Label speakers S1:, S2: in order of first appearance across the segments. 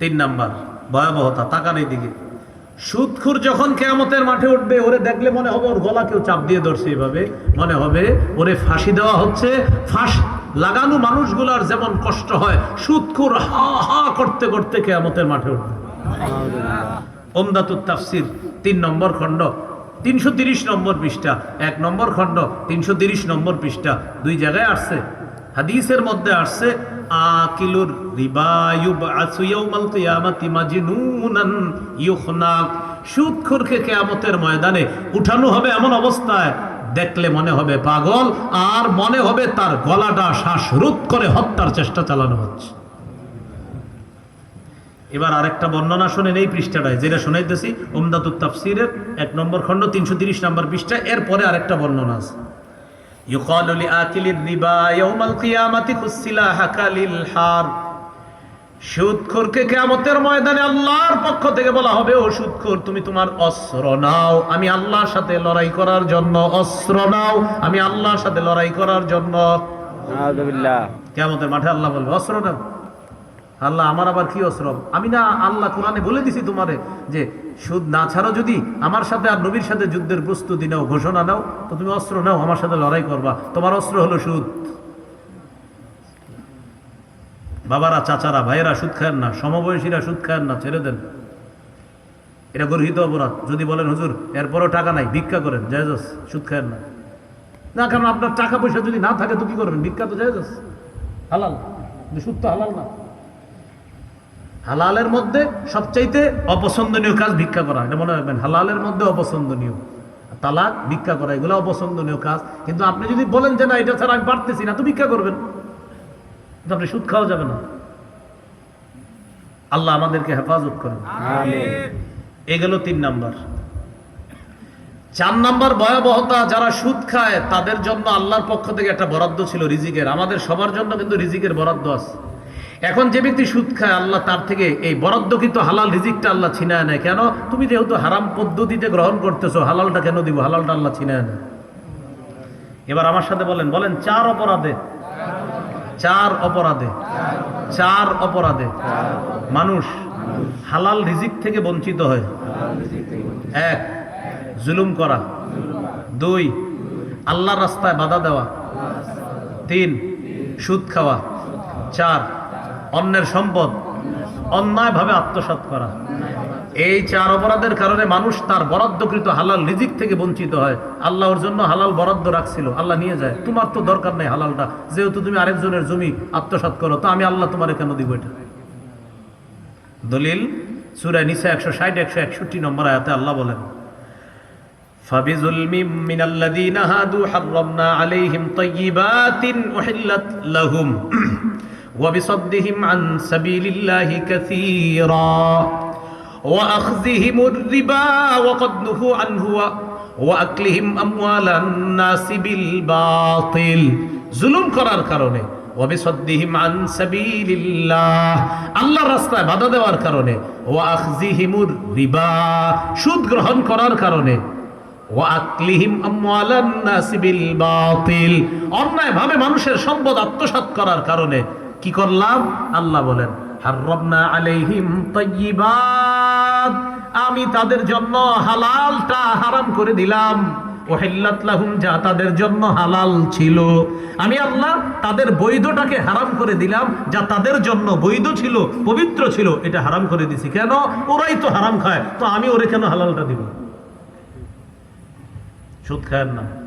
S1: তিন নাম্বার ভয়াবহতা তাকার এই দিকে সুদখুর যখন কেয়ামতের মাঠে উঠবে ওরে দেখলে মনে হবে ওর গলা কেউ চাপ দিয়ে ধরছে এভাবে মনে হবে ওরে ফাঁসি দেওয়া হচ্ছে। ফাঁস লাগানো মানুষগুলার যেমন কষ্ট হয় সুদখুর হা হা করতে করতে কেয়ামতের মাঠে উঠবে। ওমদাতুত তাফসির তিন নম্বর খণ্ড তিনশো তিরিশ নম্বর পৃষ্ঠা এক নম্বর খণ্ড তিনশো তিরিশ নম্বর পৃষ্ঠা দুই জায়গায় আসছে। হাদিসের মধ্যে আসছে আকিলুর রিবায়ুব আসুয়াউমাল কিয়ামাতি মাজনুনান ইউখনাক সুদখোরকে কিয়ামতের ময়দানে উঠানো হবে এমন অবস্থায়, দেখলে মনে হবে পাগল, আর মনে হবে তার গলাটা শ্বাসরোধ করে হত্যার চেষ্টা চালানো হচ্ছে। এবার আরেকটা বর্ণনা শোনেন এই পৃষ্ঠাটায়, যেটা শোনাইতেছি, উমদাতুত তাফসিরের এক নম্বর খণ্ড, তিনশো তিরিশ নম্বর পৃষ্ঠা এরপরে আরেকটা বর্ণনা আছে। يقال لآكل الربا يوم القيامة خسلاحك للحار সুদখোরকে কেয়ামতের ময়দানে আল্লাহর পক্ষ থেকে বলা হবে ও সুদখোর তুমি তোমার অস্ত্র নাও আমি আল্লাহর সাথে লড়াই করার জন্য অস্ত্র নাও আমি আল্লাহর সাথে লড়াই করার জন্য
S2: আলহামদুলিল্লাহ
S1: কেয়ামতের মাঠে আল্লাহ বলবে অস্ত্র নাও আল্লাহ, আমার আবার কি অস্ত্র? আমি না আল্লাহ কোরআনে বলে দিছি তোমারে যে সুদ না ছাড়ো যদি আমার সাথে আর নবীর সাথে যুদ্ধের প্রস্তুতি নাও, ঘোষণা নাও, তো তুমি অস্ত্র নাও, আমার সাথে লড়াই করবা। তোমার অস্ত্র হলো সুদ। বাবারা, চাচারা, ভাইয়েরা, সুদ খায়েন না, সমবয়সীরা সুদ খায়েন না, ছেড়ে দেন। এটা গর্হিত অপরাধ। যদি বলেন, হুজুর, এরপরও টাকা নাই, ভিক্ষা করেন, জায়জ সুদ খায়েন না। না, কারণ আপনার টাকা পয়সা যদি না থাকে, তো কি করবেন? ভিক্ষা তো জায়জ। হালাল। সুদ তো হালাল না। হালালের মধ্যে সবচাইতে অপছন্দনীয় কাজ ভিক্ষা করা। এটা মনে রাখবেন হালালের মধ্যে অপছন্দনীয়। তালাক ভিক্ষা করা এগুলো অপছন্দনীয় কাজ। কিন্তু আপনি যদি বলেন যে না এটা ছাড়া আমি পারতেছি না তো ভিক্ষা করবেন। আপনি সুদ খাওয়া যাবে না। আল্লাহ আমাদেরকে হেফাজত করেন। এ গেল তিন নাম্বার। চার নাম্বার ভয়াবহতা যারা সুদ খায় তাদের জন্য আল্লাহর পক্ষ থেকে একটা বরাদ্দ ছিল রিজিকের। আমাদের সবার জন্য কিন্তু রিজিকের বরাদ্দ আছে। এখন যে ব্যক্তি সুদ খায়, আল্লাহ তার থেকে এই বরাদ্দ কিন্তু হালাল রিজিকটা আল্লাহ ছিনায় নেয়। কেন? তুমি যেহেতু হারাম পদ্ধতিতে গ্রহণ করতেছো, হালালটা কেন দিব? হালালটা আল্লাহ ছিনায় নেয়। এবার আমার সাথে বলেন বলেন, চার অপরাধে। চার অপরাধে। চার অপরাধে। মানুষ হালাল রিজিক থেকে বঞ্চিত হয়। এক, জুলুম করা। দুই, আল্লাহর রাস্তায় বাধা দেওয়া। তিন, সুদ খাওয়া। চার অন্যের সম্পদ অন্যায়ভাবে আত্মসাৎ করা এই চার অপরাধের কারণে মানুষ তার বরাদ্দকৃত হালাল রিজিক থেকে বঞ্চিত হয় আল্লাহর জন্য হালাল বরাদ্দ রাখছিল আল্লাহ নিয়ে যায় তোমার তো দরকার নেই হালালটা যেহেতু তুমি আরেকজনের জমি আত্মসাৎ করো তো আমি আল্লাহ তোমার কেন দিব এটা দলিল সুরায় নিসা একশো ষাট একশো একষট্টি নম্বর আয়াতে আল্লাহ বলেন فبظلم من الذين هادوا حرمنا عليهم طيبات أحلت لهم وبصدهم عن سبيل الله كثيرا وأخذهم الربا وقد نهوا عنه وأكلهم أموال الناس بالباطل জুলুম করার কারণে ওয়াবিসদ্দিহিম আন সাবিলিল্লাহ আল্লাহর রাস্তায় বাধা দেওয়ার কারণে ওয়া আখজিহিমুর রিবা সুদ গ্রহণ করার কারণে ওয়া আকলিহিম আমওয়ালান নাসি বিল বাতিল অন্যায়ভাবে মানুষের সম্পদ আত্মসাৎ করার কারণে কি করলাম? আল্লাহ বলেন আলাইহিম আমি তাদের জন্য হালালটা হারাম করে দিলাম। লাহুম, যা তাদের জন্য হালাল ছিল। আমি আল্লাহ তাদের বৈধটাকে হারাম করে দিলাম, যা তাদের জন্য বৈধ ছিল, পবিত্র ছিল, এটা হারাম করে দিছি। কেন? ওরাই তো হারাম খায়। তো আমি ওরে কেন হালালটা দিব? সুদ খায় না।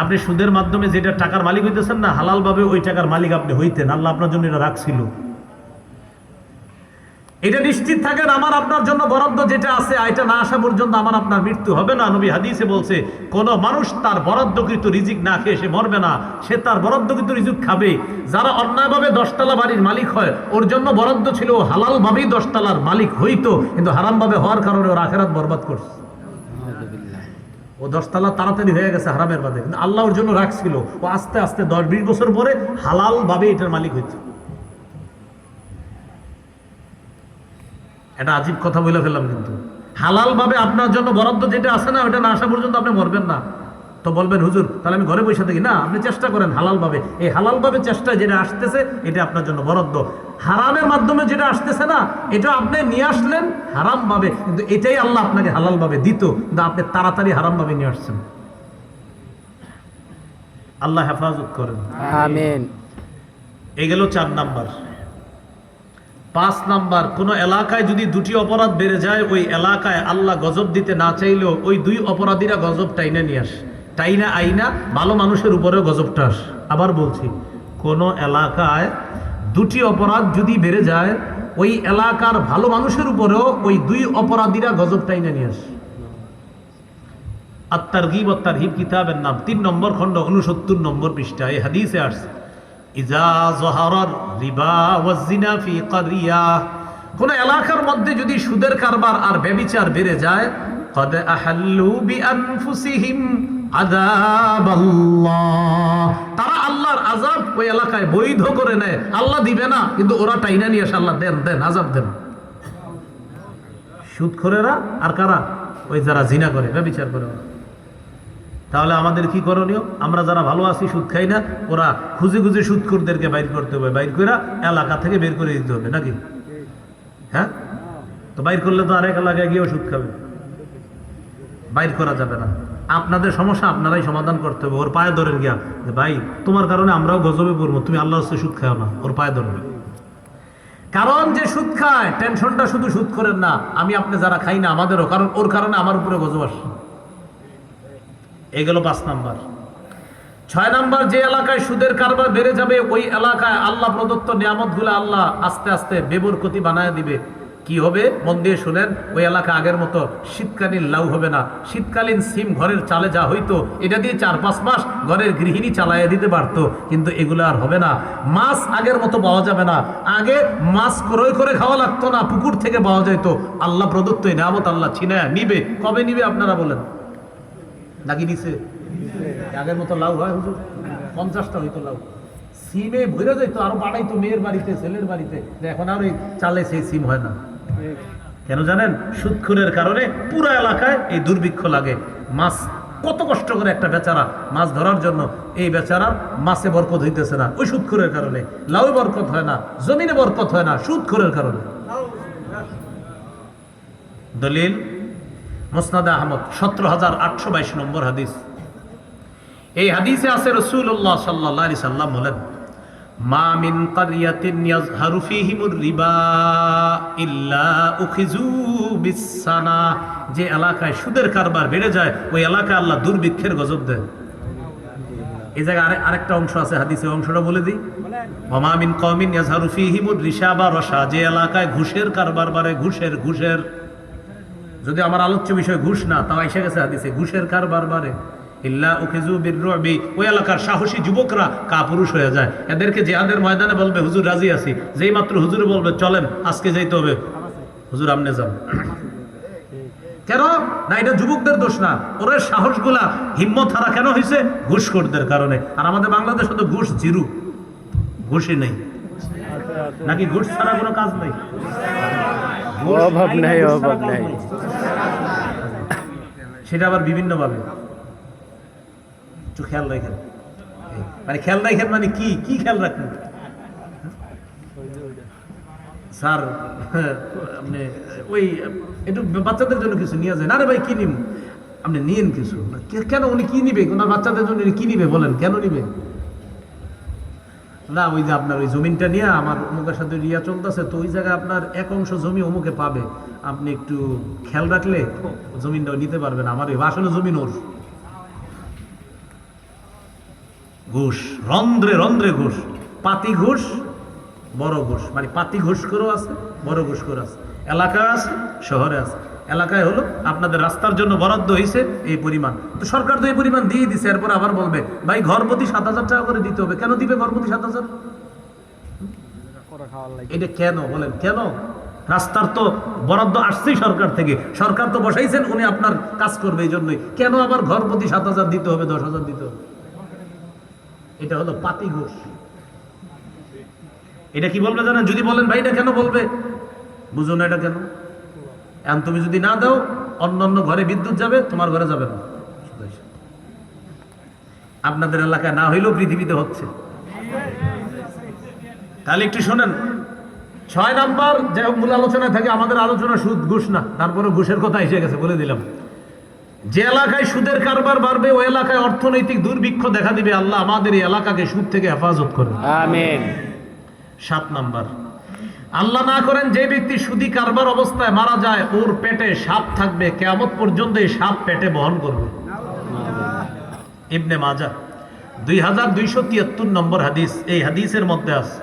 S1: আপনি সুদের মাধ্যমে যেটা টাকার মালিক হইতেছেন না, হালালভাবে ওই টাকার মালিক আপনি হইতেন। আল্লাহ আপনার জন্য এটা রাখছিল। এটা নিশ্চিত থাকেন, আমার আপনার জন্য বরাদ্দ যেটা আছে, এটা না আসা পর্যন্ত আমার আপনার মৃত্যু হবে না। নবী হাদিসে বলছে, কোন মানুষ তার বরাদ্দকৃত রিজিক না খেয়ে সে মরবে না, সে তার বরাদ্দকৃত রিজিক খাবে। যারা অন্যায়ভাবে দশতলা বাড়ির মালিক হয়, ওর জন্য বরাদ্দ ছিল হালালভাবেই দশতলার মালিক হইতো, কিন্তু হারামভাবে হওয়ার কারণে ওর আখেরাত বরবাদ করছে। ও দশতলা তাড়াতাড়ি হয়ে গেছে হারামের বাদে। কিন্তু আল্লাহ ওর জন্য রাখছিল। ও আস্তে আস্তে দশ বিশ বছর পরে হালাল ভাবে এটার মালিক হয়েছে এটা আজীব কথা বলে ফেললাম কিন্তু। হালাল ভাবে আপনার জন্য বরাদ্দ যেটা আসে না, ওটা না আসা পর্যন্ত আপনি মরবেন না। তো বলবেন হুজুর তাহলে আমি ঘরে বসে থাকি। না আপনি চেষ্টা করেন হালালভাবে। এই হালালভাবে চেষ্টা যেটা আসতেছে এটা আপনার জন্য বরাদ্দ। হারামের মাধ্যমে যেটা আসতেছে না এটা আপনি নিয়ে আসলেন হারামভাবে। কিন্তু এটাই আল্লাহ আপনাকে হালালভাবে দিত কিন্তু আপনি তাড়াতাড়ি হারামভাবে নিয়ে আসছেন। আল্লাহ হেফাজত করেন।
S2: আমিন।
S1: গেল চার নাম্বার। পাঁচ নাম্বার কোন এলাকায় যদি দুটি অপরাধ বেড়ে যায় ওই এলাকায় আল্লাহ গজব দিতে না চাইলেও ওই দুই অপরাধীরা গজব টাইনে নিয়ে আসে। টাইনা আইনা ভালো মানুষের উপরেও গজবটা আবার বলছি, কোন এলাকায় দুটি অপরাধ যদি বেড়ে যায়, ওই এলাকার ভালো মানুষের উপরেও ওই দুই অপরাধীরা গজব টাইনা নিয়ে আসে। আত্মার গিব আত্মার হিব কিতাবের নাম, তিন নম্বর খণ্ড উনসত্তর নম্বর পৃষ্ঠা, এই হাদিসে আসছে, ইজা জহারার রিবা ওয়াজিনা ফি কারিয়া কোন এলাকার মধ্যে যদি সুদের কারবার আর ব্যবিচার বেড়ে যায়, কদ আহাল্লু বি আনফুসিহিম আল্লাহ তারা আল্লাহর আযাব ওই এলাকায় বৈধ করে নেয়। আল্লাহ দিবে না, কিন্তু ওরা টাইনা নিয়ে আসে, আল্লাহ দেন দেন, আযাব দেন। সুদখোরেরা আর কারা? ওই যারা জিনা করে, ব্যবিচার করে ওরা। তাহলে আমাদের কি করণীয়? আমরা যারা ভালো আছি, সুদ খাই না, ওরা খুঁজে খুঁজে সুদখোরদেরকে বাইর করতে হবে। বাইর করে এলাকা থেকে বের করে দিতে হবে, নাকি? হ্যাঁ? তো বাইর করলে তো আরেক এলাকায় গিয়েও সুদ খাবে। বাইর করা যাবে না। আপনাদের সমস্যা আপনারাই সমাধান করতে হবে। ওর পায়ে ধরেন গিয়া ভাই, তোমার কারণে আমরাও গজবে পড়ব, তুমি আল্লাহ সুদ খাও না। ওর পায়ে ধরবে। কারণ যে সুদ খায়, টেনশনটা শুধু সুদ করেন না, আমি আপনি যারা খাই না, আমাদেরও, কারণ ওর কারণে আমার উপরে গজব আসে এই গেল পাঁচ নাম্বার। ছয় নাম্বার, যে এলাকায় সুদের কারবার বেড়ে যাবে, ওই এলাকায় আল্লাহ প্রদত্ত নিয়ামতগুলো আল্লাহ আস্তে আস্তে বেবরকতি বানায় দিবে। কি হবে? মন দিয়ে শুনেন, ওই এলাকা আগের মতো শীতকালীন লাউ হবে না। শীতকালীন সিম ঘরের চালে যা হইতো, এটা দিয়ে চার পাঁচ মাস ঘরের গৃহিণী চালাইয়া দিতে পারতো, কিন্তু এগুলো আর হবে না। মাছ আগের মতো পাওয়া যাবে না। আগে মাছ ক্রয় করে খাওয়া লাগতো না, পুকুর থেকে পাওয়া যেত আল্লাহ প্রদত্ত এই নিয়ামত আল্লাহ ছিনায়া নিবে। কবে নিবে আপনারা বলেন? নাকি নিছে? আগের মতো লাউ হয় হুজুর। পঞ্চাশটা হইতো লাউ। সিমে ভরে যাইতো, আরও বাড়াইতো মেয়ের বাড়িতে, ছেলের বাড়িতে। এখন আর ওই চালে সেই সিম হয় না। কেন জানেন? সুদখুরের কারণে পুরো এলাকায় এই দুর্ভিক্ষ লাগে। মাছ, কত কষ্ট করে একটা বেচারা মাছ ধরার জন্য এই বেচারার মাছে বরকত হইতেছে না। ওই সুদখুরের কারণে। লাউ বরকত হয় না, জমিনে বরকত হয় না সুদখুরের কারণে। দলিল, মোসনাদ আহমদ, সতেরো হাজার আটশো বাইশ নম্বর হাদিস। এই হাদিসে আছে রসুল্লাহ সাল্লাহ সাল্লাম বলেন বিসানা যে এলাকায় সুদের কারবার বেড়ে যায়, ওই এলাকায় আল্লাহ দুর্ভিক্ষের গজব এই জায়গায় আরে- আরেকটা অংশ আছে হাদিসে অংশটা বলে দিই। ওমা মিন কওমিন ইয়াজহারু রিশা বা রসা যে এলাকায় ঘুষের কারবার বাড়ে, ঘুষের ঘুষের। যদি আমার আলোচ্য বিষয় ঘুষ না, তাও এসে গেছে হাদিসে, ঘুষের কারবার বাড়ে। ইল্লা উখিজু বিররবি। ওই এলাকার সাহসী যুবকরা কাপুরুষ হয়ে যায়। এদেরকে জেহাদের ময়দানে বলবে হুজুর রাজি আছি। যেই মাত্র হুজুরে বলবে চলেন আজকে যাইতে হবে। হুজুর আমনে যান কেন? না এটা যুবকদের দোষ না। সাহসগুলা হিম্মত হারা কেন হয়েছে ঘুষখোরদের কারণে। আর আমাদের বাংলাদেশে তো ঘুষ জিরু। ঘুষই নেই। নাকি ঘুষ ছাড়া কোনো কাজ নেই?
S2: অভাব অভাব নেই।
S1: সেটা আবার বিভিন্নভাবে। একটু খেয়াল রাখেন। মানে খেয়াল রাখেন মানে কি কি খেয়াল রাখেন? স্যার, আপনি, ওই, একটু বাচ্চাদের জন্য কিছু নিয়ে যায় না রে ভাই, কি নিব আপনি নিয়েন কিছু। কেন উনি কি নিবে? ওনার বাচ্চাদের জন্য কি নিবে বলেন, কেন নিবে? না, ওই যে আপনার ওই জমিনটা নিয়ে আমার অমুকের সাথে রিয়া চলতেছে, তো ওই জায়গায় আপনার এক অংশ জমি অমুকে পাবে। আপনি একটু খেয়াল রাখলে জমিনটাও নিতে পারবেন। আমার আসলে জমিন ওর ঘুষ, রন্ধ্রে রন্ধ্রে ঘুষ, পাতি ঘুষ, বড় ঘুষ। মানে পাতি ঘুষ করেও আছে, বড় ঘুষ করে আছে। এলাকায় আছে, শহরে আছে। এলাকায় হলো আপনাদের রাস্তার জন্য বরাদ্দ হয়েছে এই পরিমাণ। তো সরকার তো এই পরিমাণ দিয়ে দিছে, এরপর আবার বলবে, ভাই ঘর প্রতি সাত হাজার টাকা করে দিতে হবে। কেন দিবে ঘর প্রতি সাত হাজার? এটা কেন? বলেন, কেন? রাস্তার তো বরাদ্দ আসছেই সরকার থেকে। সরকার তো বসাইছেন, উনি আপনার কাজ করবে এই জন্যই। কেন আবার ঘর প্রতি সাত হাজার দিতে হবে, দশ হাজার দিতে হবে? এটা হলো পাতি ঘোষ এটা কি বলবে জানেন? যদি বলেন, ভাই, এটা কেন বলবে? বুঝো না এটা কেন। এখন তুমি যদি না দাও, অন্য অন্য ঘরে বিদ্যুৎ যাবে, তোমার ঘরে যাবে না। আপনাদের এলাকায় না হইলেও পৃথিবীতে হচ্ছে। তাহলে একটু শোনেন, ছয় নাম্বার যে মূল আলোচনায় থাকে, আমাদের আলোচনা সুদ, ঘুষ না। তারপরে ঘুষের কথা এসে গেছে, বলে দিলাম। যে এলাকায় সুদের কারবার বাড়বে ওই এলাকায় অর্থনৈতিক দুর্ভিক্ষ দেখা দিবে আল্লাহ আমাদের এই এলাকাকে সুদ থেকে হেফাজত করবে
S2: আমিন।
S1: সাত নাম্বার। আল্লাহ না করেন যে ব্যক্তি সুদি কারবার অবস্থায় মারা যায় ওর পেটে সাপ থাকবে কেয়ামত পর্যন্ত এই সাপ পেটে বহন করবে। ইবনে মাজা দুই হাজার দুইশো তিয়াত্তর নম্বর হাদিস এই হাদিসের মধ্যে আছে।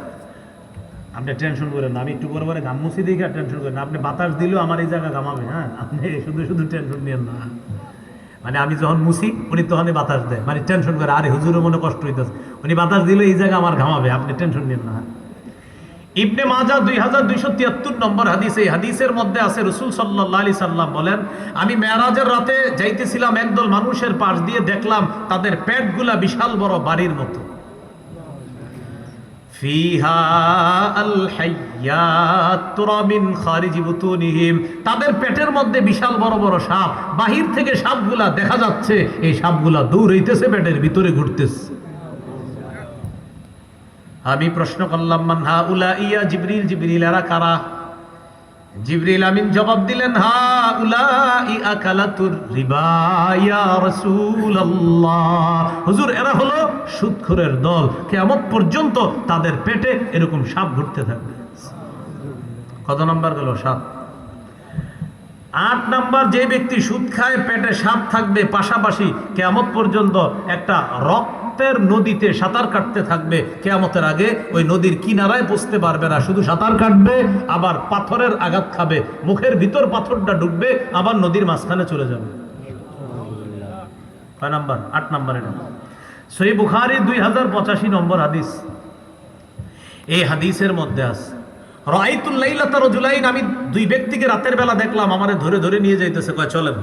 S1: আপনি টেনশন করেন আমি একটু পরে পরে ঘামুসি দিকে টেনশন করেন না। আপনি বাতাস দিলেও আমার এই জায়গা ঘামাবে হ্যাঁ? আপনি শুধু শুধু টেনশন নিয়েন না। মানে আমি যখন মুসি উনি তখনই বাতাস দেয়। মানে টেনশন করে, আরে হুজুরের মনে কষ্ট হইতেছে। উনি বাতাস দিলে এই জায়গা আমার ঘামাবে, আপনি টেনশন নিন না। ইবনে মাজা দুই হাজার দুইশো তিয়াত্তর নম্বর হাদিস, এই হাদিসের মধ্যে আছে, রসুল সাল্লাহ আলি সাল্লাম বলেন, আমি মেয়ারাজের রাতে যাইতেছিলাম, একদল মানুষের পাশ দিয়ে দেখলাম, তাদের প্যাটগুলা বিশাল বড় বাড়ির মতো। তাদের পেটের মধ্যে বিশাল বড় বড় সাপ, বাহির থেকে সাপগুলা দেখা যাচ্ছে, এই সাপগুলা দূর হইতেছে, পেটের ভিতরে ঘুরতেছে। আমি প্রশ্ন করলাম মানহা উলা ইয়া জিবরিল জিবরিল এরা কারা? জিবরিল আমিন জবাব দিলেন, হা উলা ই আকালাতুর রিবা ইয়া রাসূলুল্লাহ। হুজুর, এরা হলো সুদখোরের দল। কিয়ামত পর্যন্ত তাদের পেটে এরকম সাপ ঘুরতে থাকবে। কত নাম্বার গেল সাপ? আট নাম্বার, যে ব্যক্তি সুদ খায়, পেটে সাপ থাকবে। পাশাপাশি কেয়ামত পর্যন্ত একটা রক্তের নদীতে সাঁতার কাটতে থাকবে কেয়ামতের আগে, ওই নদীর কিনারায় বসতে পারবে না। শুধু সাঁতার কাটবে, আবার পাথরের আঘাত খাবে। মুখের ভিতর পাথরটা ডুববে, আবার নদীর মাঝখানে চলে যাবে। কয় নাম্বার? আট নাম্বার সই বুখারি দুই হাজার পঁচাশি নম্বর হাদিস। এই হাদিসের মধ্যে আছে রাইতুল্লাইলাতা রজুলাইন আমি দুই ব্যক্তিকে রাতের বেলা দেখলাম, আমারে ধরে ধরে নিয়ে যাইতেছে। কয়, চলেন।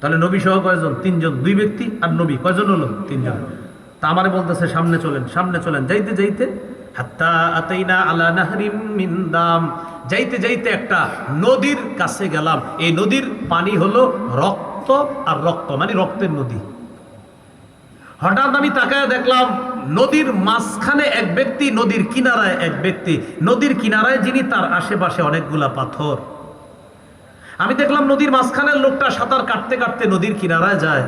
S1: তাহলে নবী সহ কয়জন? তিনজন। দুই ব্যক্তি আর নবী। কয়জন হলো? তিনজন। তা আমার বলতেছে, সামনে চলেন সামনে চলেন। যাইতে যাইতে যাইতে যাইতে একটা নদীর কাছে গেলাম। এই নদীর পানি হলো রক্ত আর রক্ত মানে রক্তের নদী। হঠাৎ আমি তাকায় দেখলাম, নদীর মাঝখানে এক ব্যক্তি, নদীর কিনারায় এক ব্যক্তি। নদীর কিনারায় যিনি, তার আশেপাশে অনেকগুলা পাথর। আমি দেখলাম নদীর মাঝখানের লোকটা সাঁতার কাটতে কাটতে নদীর কিনারায় যায়।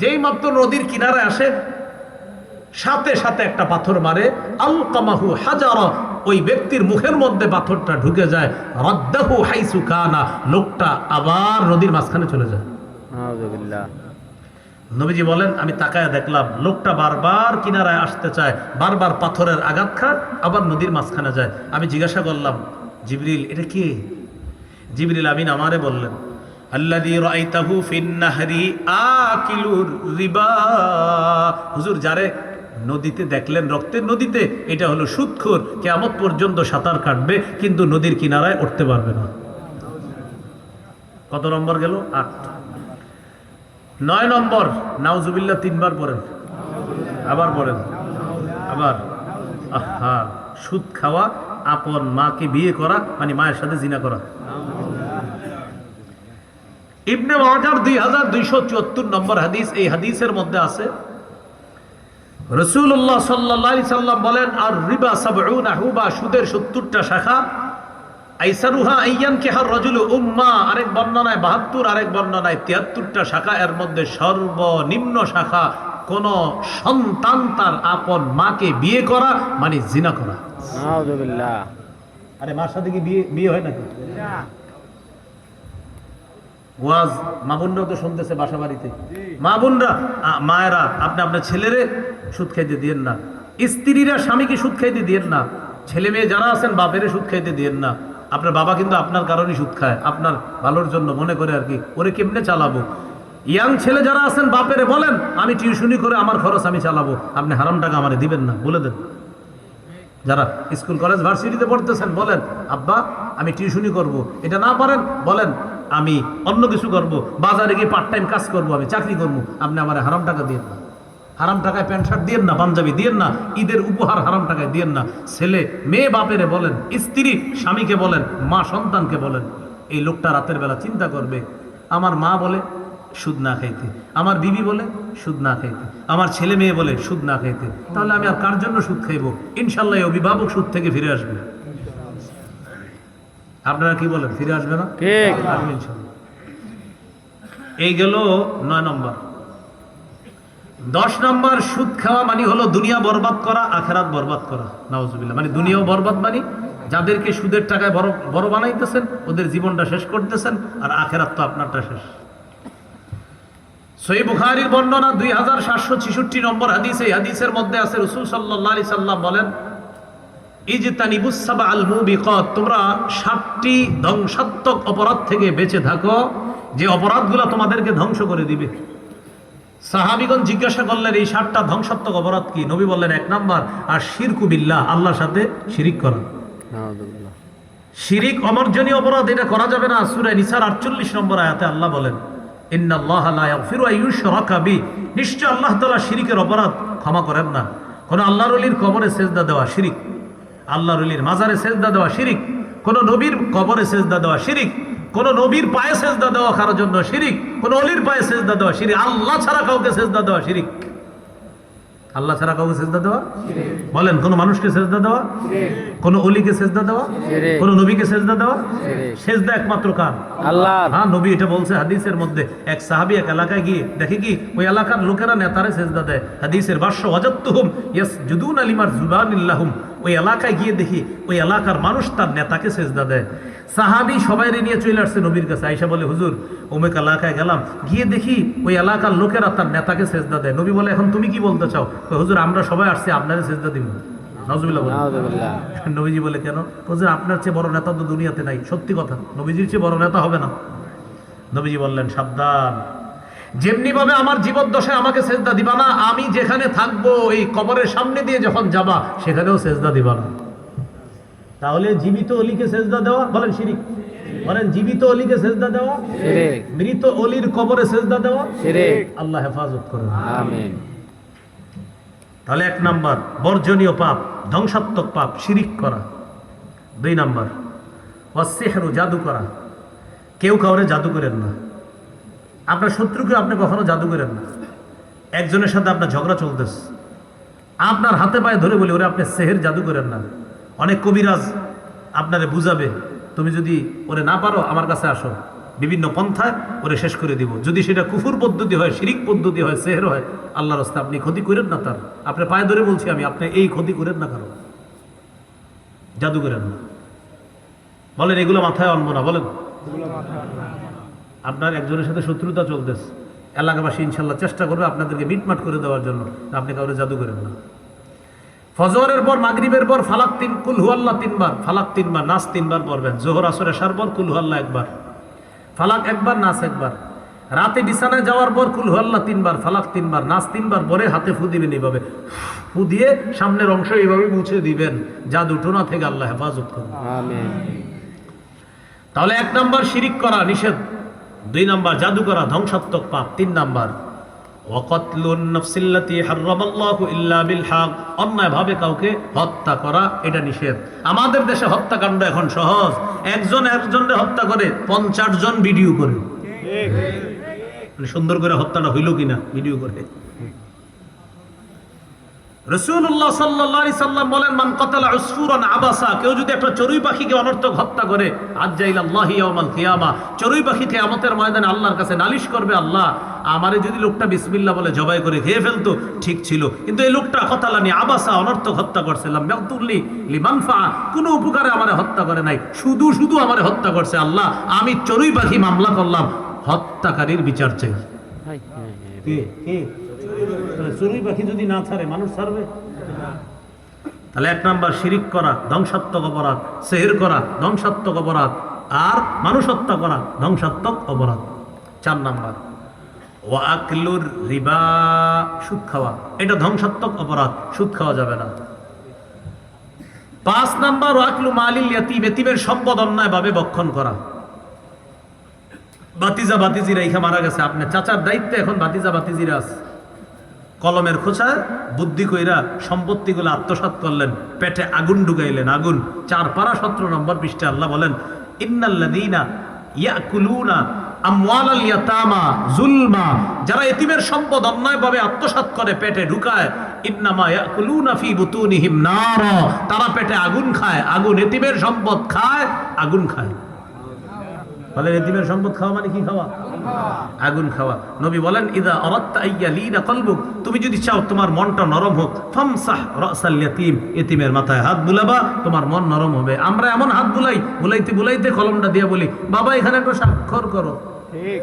S1: যেই মাত্র নদীর কিনারায় আসে সাথে সাথে একটা পাথর মারে। আল কামাহু হাজার ওই ব্যক্তির মুখের মধ্যে পাথরটা ঢুকে যায়। রদ্দাহু হাইসু কানা লোকটা আবার নদীর মাঝখানে চলে যায়। নবীজি বলেন আমি তাকায় দেখলাম লোকটা বারবার কিনারায় আসতে চায় বারবার পাথরের আঘাত খায় আবার নদীর মাঝখানে যায়। আমি জিজ্ঞাসা করলাম জিবরিল এটা কি? জিবরিল আমিন আমারে বললেন হুজুর, যারে নদীতে দেখলেন, রক্তের নদীতে, এটা হলো সুদখোর কিয়ামত পর্যন্ত সাঁতার কাটবে, কিন্তু নদীর কিনারায় উঠতে পারবে না। কত নম্বর গেল? আট। নয় নম্বর, নাউজুবিল্লাহ তিনবার পড়েন। আবার পড়েন। আবার। আহা, সুদ খাওয়া, আপন মাকে বিয়ে করা মানে মায়ের সাথে জিনা করা। ইবনে মাজার দুই হাজার দুইশো চুয়াত্তর নম্বর হাদিস এই হাদিসের মধ্যে আছে রসুল্লাহ সাল্লাহ সাল্লাম বলেন আর রিবা সাবউনা হুবা সুদের সত্তরটা শাখা। আইসারুহা আইয়ান কেহার রজুল উম্মা আরেক বর্ণনায় বাহাত্তর আরেক বর্ণনায় তিয়াত্তরটা শাখা। এর মধ্যে সর্বনিম্ন শাখা কোন সন্তান তার আপন মাকে বিয়ে করা মানে জিনা করা। আরে মার সাথে কি বিয়ে বিয়ে হয় নাকি? ওয়াজ, মা বোনরাও তো শুনতেছে বাসা বাড়িতে মা বোনরা মায়েরা, আপনি আপনার ছেলেরে সুদ খাইতে দিয়েন না। স্ত্রীরা স্বামীকে সুদ খাইতে দিয়েন না। ছেলে মেয়ে যারা আছেন, বাপেরে সুদ খাইতে দিয়েন না। আপনার বাবা কিন্তু আপনার কারণেই সুদ খায়, আপনার ভালোর জন্য মনে করে আর কি, ওরে কেমনে চালাবো? ইয়াং ছেলে যারা আছেন, বাপেরে বলেন, আমি টিউশনি করে আমার খরচ আমি চালাবো। আপনি হারাম টাকা আমারে দিবেন না, বলে দেন। যারা স্কুল, কলেজ, ভার্সিটিতে পড়তেছেন, বলেন, আব্বা, আমি টিউশনি করব। এটা না পারেন, বলেন আমি অন্য কিছু করব। বাজারে গিয়ে পার্ট টাইম কাজ করব, আমি চাকরি করব। আপনি আমার হারাম টাকা দিয়েন না। হারাম টাকায় প্যান্ট শার্ট দিয়েন না, পাঞ্জাবি দিয়েন না, ঈদের উপহার হারাম টাকায় দিয়েন না। ছেলে, মেয়ে বাপেরে বলেন, স্ত্রী স্বামীকে বলেন, মা সন্তানকে বলেন, এই লোকটা রাতের বেলা চিন্তা করবে। আমার মা বলে, সুদ না খাইতে। আমার বিবি বলে, সুদ না খাইতে। আমার ছেলে মেয়ে বলে, সুদ না খাইতে। তাহলে আমি আর কার জন্য সুদ খাইবো? ইনশাল্লাহ অভিভাবক সুদ থেকে ফিরে আসবে। আপনারা কি বলেন ফিরে আসবে না?
S2: ঠিক।
S1: এই গেল নয় নম্বর। দশ নম্বর সুদ খাওয়া মানে হলো দুনিয়া বরবাদ করা আখেরাত বরবাদ করা। নাউজুবিল্লাহ। মানে দুনিয়াও বরবাদ মানে যাদেরকে সুদের টাকায় বড় বড় বানাইতেছেন ওদের জীবনটা শেষ করতেছেন আর আখেরাত তো আপনারটা শেষ। সই বুখারির বর্ণনা দুই হাজার সাতশো ছিষট্টি নম্বর হাদিস এই হাদিসের মধ্যে আছে রসুল সাল্লাহ আলি সাল্লাম বলেন ইজতানিবুসাবা আল মুবিকাত তোমরা সাতটি ধ্বংসাত্মক অপরাধ থেকে বেঁচে থাকো যে অপরাধগুলো তোমাদেরকে ধ্বংস করে দিবে। সাহাবিগণ জিজ্ঞাসা করলেন এই সাতটা ধ্বংসাত্মক অপরাধ কি? নবী বললেন এক নাম্বার আর শিরকু বিল্লাহ আল্লাহর সাথে শিরিক করা। শিরিক অমর্জনীয় অপরাধ এটা করা যাবে না। সূরা নিসার 48 নম্বর আয়াতে আল্লাহ বলেন নিশ্চয় আল্লাহ তাআলা শিরিকের অপরাধ ক্ষমা করেন না। কোন আল্লাহর কবরে সেজদা দেওয়া শিরিক। আল্লাহর রলির মাজারে সেজদা দেওয়া শিরিক, কোন নবীর কবরে সেজদা দেওয়া শিরিক, কোন নবীর পায়ে সেজদা দেওয়া কারোর জন্য শিরিক, কোন অলির পায়ে সেজদা দেওয়া শিরিক, আল্লাহ ছাড়া কাউকে সেজদা দেওয়া শিরিক। আল্লাহ ছাড়া কাউকে সেজদা দেওয়া? বলেন কোন মানুষকে সেজদা দেওয়া? কোন অলিকে সেজদা দেওয়া। কোন নবীকে সেজদা দেওয়া? সেজদা একমাত্র কার?
S2: আল্লাহ।
S1: হ্যাঁ নবী এটা বলছে হাদিসের মধ্যে। এক সাহাবি এক এলাকায় গিয়ে দেখে কি ওই এলাকার লোকেরা নেতারে সেজদা দেয়। হাদিসের ভাষ্য অজাত্তুহুম ইয়াস জুদুন আলিমার জুবানিল্লাহুম ওই এলাকায় গিয়ে দেখি ওই এলাকার মানুষ তার নেতাকে সেজদা দেয়। সাহাবি সবাই নিয়ে চলে আসছে নবীর কাছে। আইসা বলে হুজুর অমুক এলাকায় গেলাম। গিয়ে দেখি ওই এলাকার লোকেরা তার নেতাকে সেজদা দেয়। নবী বলে এখন তুমি কি বলতে চাও? হুজুর আমরা সবাই আসছি আপনারে সেজদা দিব। নজবিল্লাহ বলে। নবীজি বলে কেন? হুজুর আপনার চেয়ে বড় নেতা তো দুনিয়াতে নাই সত্যি কথা। নবীজির চেয়ে বড় নেতা হবে না। নবীজি বললেন সাবধান। যেমনি ভাবে আমার জীবদ্দশায় আমাকে সেজদা দিবা না আমি যেখানে থাকব এই কবরের সামনে দিয়ে যখন যাবা সেখানেও সেজদা দিবা না। তাহলে জীবিত অলিকে সেজদা দেওয়া বলেন শিরিক। বলেন জীবিত অলিকে সেজদা দেওয়া
S2: শিরিক।
S1: মৃত অলির কবরে সেজদা দেওয়া
S2: শিরিক।
S1: আল্লাহ হেফাজত করুন।
S2: আমিন।
S1: তাহলে এক নাম্বার বর্জনীয় পাপ ধ্বংসাত্মক পাপ শিরিক করা। দুই নাম্বার অসেহরু জাদু করা। কেউ কাউরে জাদু করেন না। আপনার শত্রুকে আপনি কখনো জাদু করেন না। একজনের সাথে আপনার ঝগড়া চলতেছে। আপনার হাতে পায়ে ধরে বলি ওরে আপনি সেহের জাদু করেন না। অনেক কবিরাজ আপনারে বুঝাবে, তুমি যদি ওরে না পারো আমার কাছে আসো। বিভিন্ন পন্থায় ওরে শেষ করে দিব। যদি সেটা কুফুর পদ্ধতি হয়, শিরিক পদ্ধতি হয়, সেহের হয়, আল্লাহর রাস্তা আপনি ক্ষতি করেন না তার। আপনি পায়ে ধরে বলছি আমি, আপনি এই ক্ষতি করেন না কারও। জাদু করেন না। বলেন, এগুলো মাথায় আনব না, বলেন। আপনার একজনের সাথে শত্রুতা চলতেছে। এলাকাবাসী ইনশাল্লাহ চেষ্টা করবে আপনাদেরকে মিটমাট করে দেওয়ার জন্য। আপনি কাউরে জাদু করেন না। ফজরের পর মাগরিবের পর ফালাক তিন কুল তিনবার ফালাক তিনবার নাচ তিনবার পড়বেন। জোহর আসর এসার পর কুল একবার। ফালাক একবার নাচ একবার। রাতে বিছানায় যাওয়ার পর কুল তিনবার ফালাক তিনবার নাচ তিনবার পরে হাতে ফু দিবেন এইভাবে। ফু দিয়ে সামনের অংশ এইভাবে মুছে দিবেন। জাদু টোনা থেকে আল্লাহ হেফাজত করুন। তাহলে এক নাম্বার শিরিক করা নিষেধ দুই নাম্বার জাদু করা ধ্বংসাত্মক পাপ তিন নাম্বার অন্যায়ভাবে কাউকে হত্যা করা এটা নিষেধ। আমাদের দেশে হত্যাকাণ্ড এখন সহজ। একজন একজনকে হত্যা করে পঞ্চাশ জন ভিডিও করে। মানে সুন্দর করে হত্যাটা হইল কিনা ভিডিও করে। রসুল্লাহ সাল্লাল্লাহু সাল্লাম বলেন মান কতালা উসফুরান আবাসা কেউ যদি একটা চড়ুই পাখিকে অনর্থক হত্যা করে আজ্জাইলাল্লাহি ইয়াউমাল কিয়ামা চড়ুই পাখি কিয়ামতের ময়দানে আল্লাহর কাছে নালিশ করবে আল্লাহ আমারে যদি লোকটা বিসমিল্লাহ বলে জবাই করে খেয়ে ফেলতো ঠিক ছিল। কিন্তু এই লোকটা কতালানি আবাসা অনর্থক হত্যা করছিলাম ইয়াতুল্লি লিমানফা কোনো উপকারে আমারে হত্যা করে নাই। শুধু শুধু আমারে হত্যা করছে আল্লাহ। আমি চড়ুই পাখি মামলা করলাম। হত্যাকারীর বিচার চাই। কে কে? তাহলে পাখি যদি না ছাড়ে, মানুষ ছাড়বে? তাহলে এক নাম্বার, শিরিক করা, ধ্বংসাত্মক অপরাধ। সেহের করা, ধ্বংসাত্মক অপরাধ। আর মানুষ হত্যা করা, ধ্বংসাত্মক অপরাধ। চার নাম্বার ও আকলুর রিবা, সুদ খাওয়া। এটা ধ্বংসাত্মক অপরাধ, সুদ খাওয়া যাবে না। পাঁচ নাম্বার ও আকলু মালিল সম্পদ অন্যায়ভাবে বক্ষণ করা। বাতিজা বাতিজিরা এইখা মারা গেছে। আপনার চাচার দায়িত্বে এখন বাতিজা বাতিজিরা আছে। কলমের খোঁচায় বুদ্ধি কইরা সম্পত্তিগুলো আত্মসাৎ করলেন, পেটে আগুন ঢুকাইলেন। আগুন, চার পারা সতেরো নম্বর পৃষ্ঠে আল্লাহ বলেন, ইন্নাল্লাযীনা ইয়াকুলুনা আমওয়াল আল ইয়াতামা জুলমা যারা এতিমের সম্পদ অন্যায়ভাবে আত্মসাৎ করে, পেটে ঢুকায়, ইন্নামা ইয়াকুলুনা ফি বুতুনিহিম নার। তারা পেটে আগুন খায়, আগুন এতিমের সম্পদ খায়, আগুন খায়। বলে এতিমের সম্পদ খাওয়া মানে কি খাওয়া? আগুন খাওয়া। নবী বলেন, ইদা অরাত্তা আইয়া লিনা কলবুক, তুমি যদি চাও তোমার মনটা নরম হোক, ফামসাহ রাসাল ইয়াতিম, এতিমের মাথায় হাত বুলাবা, তোমার মন নরম হবে। আমরা এমন হাত বুলাই, বুলাইতে বুলাইতে কলমটা দিয়ে বলি, বাবা, এখানে একটু স্বাক্ষর করো।
S3: ঠিক।